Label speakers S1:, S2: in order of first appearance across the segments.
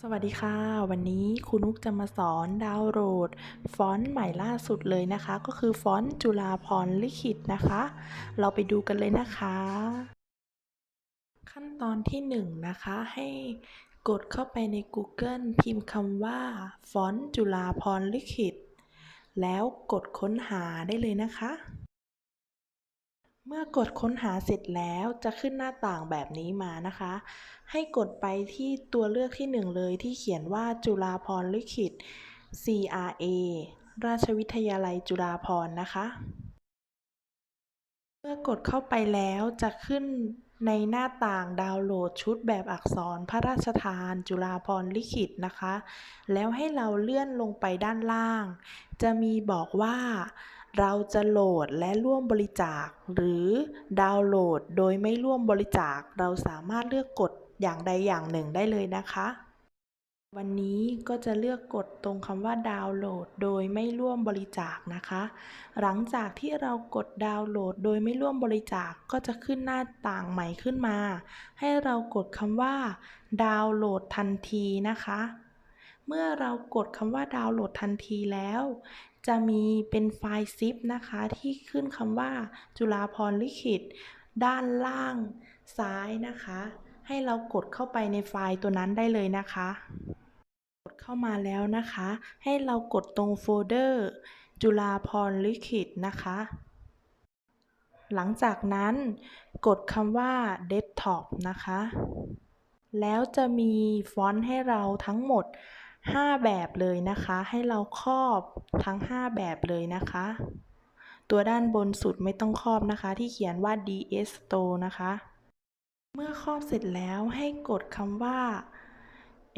S1: สวัสดีค่ะ วันนี้ครูนุกจะมาสอนดาวน์โหลด ฟอนต์ใหม่ล่าสุดเลยนะคะ ก็คือฟอนต์จุฬาภรลิขิตนะคะ เราไปดูกันเลยนะคะ ขั้นตอนที่1นงนะคะให้กดเข้าไปใน Google พิมพ์คำว่า ฟอนต์จุฬาภรลิขิต แล้วกดค้นหาได้เลยนะคะ เมื่อกดค้นหาเสร็จแล้วจะขึ้นหน้าต่างแบบนี้มานะคะ ให้กดไปที่ตัวเลือกที่หนึ่งเลยที่เขียนว่าจุฬาภรลิขิต CRA ราชวิทยาลัยจุฬาภรนะคะ เมื่อกดเข้าไปแล้วจะขึ้นในหน้าต่างดาวน์โหลดชุดแบบอักษรพระราชทาน จุฬาภรลิขิตนะคะ แล้วให้เราเลื่อนลงไปด้านล่าง จะมีบอกว่า เราจะโหลดและร่วมบริจาค หรือดาวน์โหลดโดยไม่ร่วมบริจาค เราสามารถเลือกกดอย่างใดอย่างหนึ่งได้เลยนะคะ วันนี้ก็จะเลือกกดตรงคำว่าดาวน์โหลดโดยไม่ร่วมบริจาคนะคะ หลังจากที่เรากดดาวน์โหลดโดยไม่ร่วมบริจาคก็จะขึ้นหน้าต่างใหม่ขึ้นมา ให้เรากดคำว่า ดาวน์โหลดทันทีนะคะ เมื่อเรากดคำว่าดาวน์โหลดทันทีแล้ว จะมีเป็นไฟล์ซิปนะคะ ที่ขึ้นคำว่าจุฬาภรลิขิต ด้านล่างซ้ายนะคะ ให้เรากดเข้าไปในไฟล์ตัวนั้นได้เลยนะคะ กดเข้ามาแล้วนะคะ ให้เรากดตรงโฟลเดอร์ จุฬาภรลิขิตนะคะ หลังจากนั้นกดคำว่า Desktop นะคะ แล้วจะมีฟอนต์ให้เราทั้งหมด 5 แบบเลยนะคะ ให้เราครอบทั้ง 5 แบบเลยนะคะ ตัวด้านบนสุดไม่ต้องครอบนะคะ ที่เขียนว่า DS Store นะคะ เมื่อครอบเสร็จแล้วให้กดคำว่า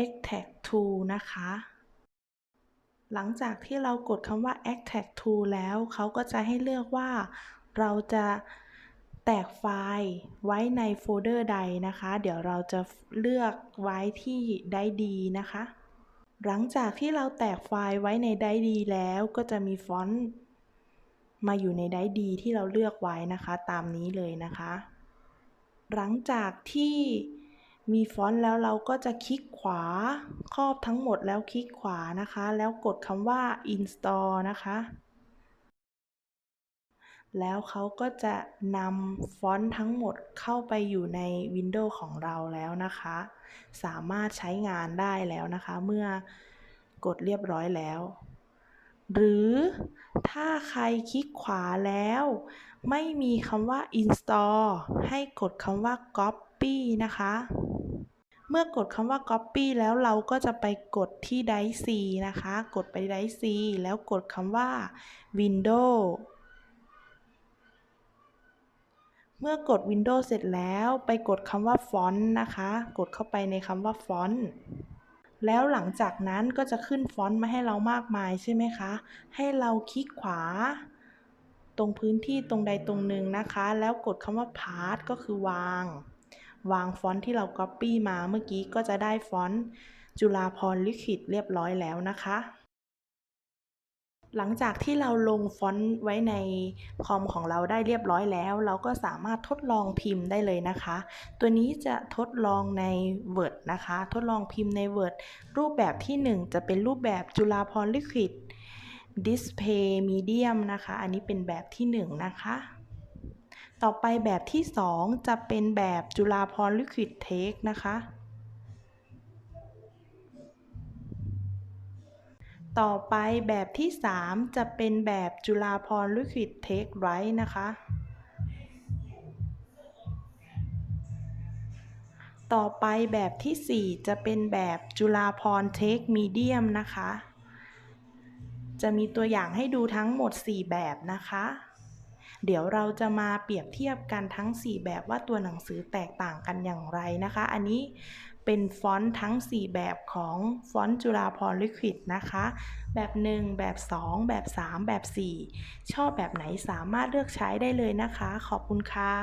S1: Extract to นะคะ หลังจากที่เรากดคำว่า Extract to แล้ว เขาก็จะให้เลือกว่าเราจะแตกไฟล์ไว้ในโฟลเดอร์ใดนะคะ เดี๋ยวเราจะเลือกไว้ที่ได้ดีนะคะ หลังจากที่เราแตกไฟล์ไว้ในไดดีแล้วก็จะมีฟอนต์มาอยู่ในไดดีที่เราเลือกไว้นะคะตามนี้เลยนะคะ หลังจากที่มีฟอนต์แล้วเราก็จะคลิกขวาครอบทั้งหมดแล้วคลิกขวานะคะ แล้วกดคำว่า install นะคะ แล้วเขาก็จะนำฟอนต์ทั้งหมดเข้าไปอยู่ใน Windows ของเราแล้วนะคะ สามารถใช้งานได้แล้วนะคะ เมื่อกดเรียบร้อยแล้ว หรือถ้าใครคลิกขวาแล้ว ไม่มีคำว่า install ให้กดคำว่า copy นะคะ เมื่อกดคำว่า copy แล้วเราก็จะไปกดที่ drive C นะคะ กดไป drive C แล้วกดคำว่า Windows เมื่อกด Windows เสร็จแล้วไปกดคำว่า Font นะคะ กดเข้าไปในคำว่า Font แล้วหลังจากนั้นก็จะขึ้นฟอนต์มาให้เรามากมายใช่ไหมคะ ให้เราคลิกขวา ตรงพื้นที่ตรงใดตรงหนึ่งนะคะ แล้วกดคำว่า Part ก็คือวาง วางฟอนต์ที่เรา Copy มาเมื่อกี้ก็จะได้ฟอนต์จุฬาภรลิขิตเรียบร้อยแล้วนะคะ หลังจากที่เราลงฟอนต์ไว้ในคอมของเราได้เรียบร้อยแล้ว เราก็สามารถทดลองพิมพ์ได้เลยนะคะ ตัวนี้จะทดลองใน Word นะคะ ทดลองพิมพ์ใน Word รูปแบบที่ 1 จะเป็นรูปแบบจุฬาภรลิขิต Display Medium นะคะ อันนี้เป็นแบบที่ 1 นะคะ ต่อไปแบบที่ 2 จะเป็นแบบจุฬาภรลิขิต Text นะคะ ต่อไปแบบที่ 3 จะเป็นแบบจุฬาภรลิขิตเทคไรท์นะคะ ต่อไปแบบที่ 4 จะเป็นแบบจุฬาภรเทคมีเดียมนะคะ จะมีตัวอย่างให้ดูทั้งหมด 4 แบบนะคะ เดี๋ยวเราจะมาเปรียบเทียบกันทั้ง 4 แบบว่าตัวหนังสือแตกต่างกันอย่างไรนะคะ อันนี้ เป็นฟอนต์ทั้ง 4 แบบของฟอนต์จุฬาภรณ์ลิควิดนะคะ แบบ 1 แบบ 2 แบบ 3 แบบ 4 ชอบแบบไหนสามารถเลือกใช้ได้เลยนะคะ ขอบคุณค่ะ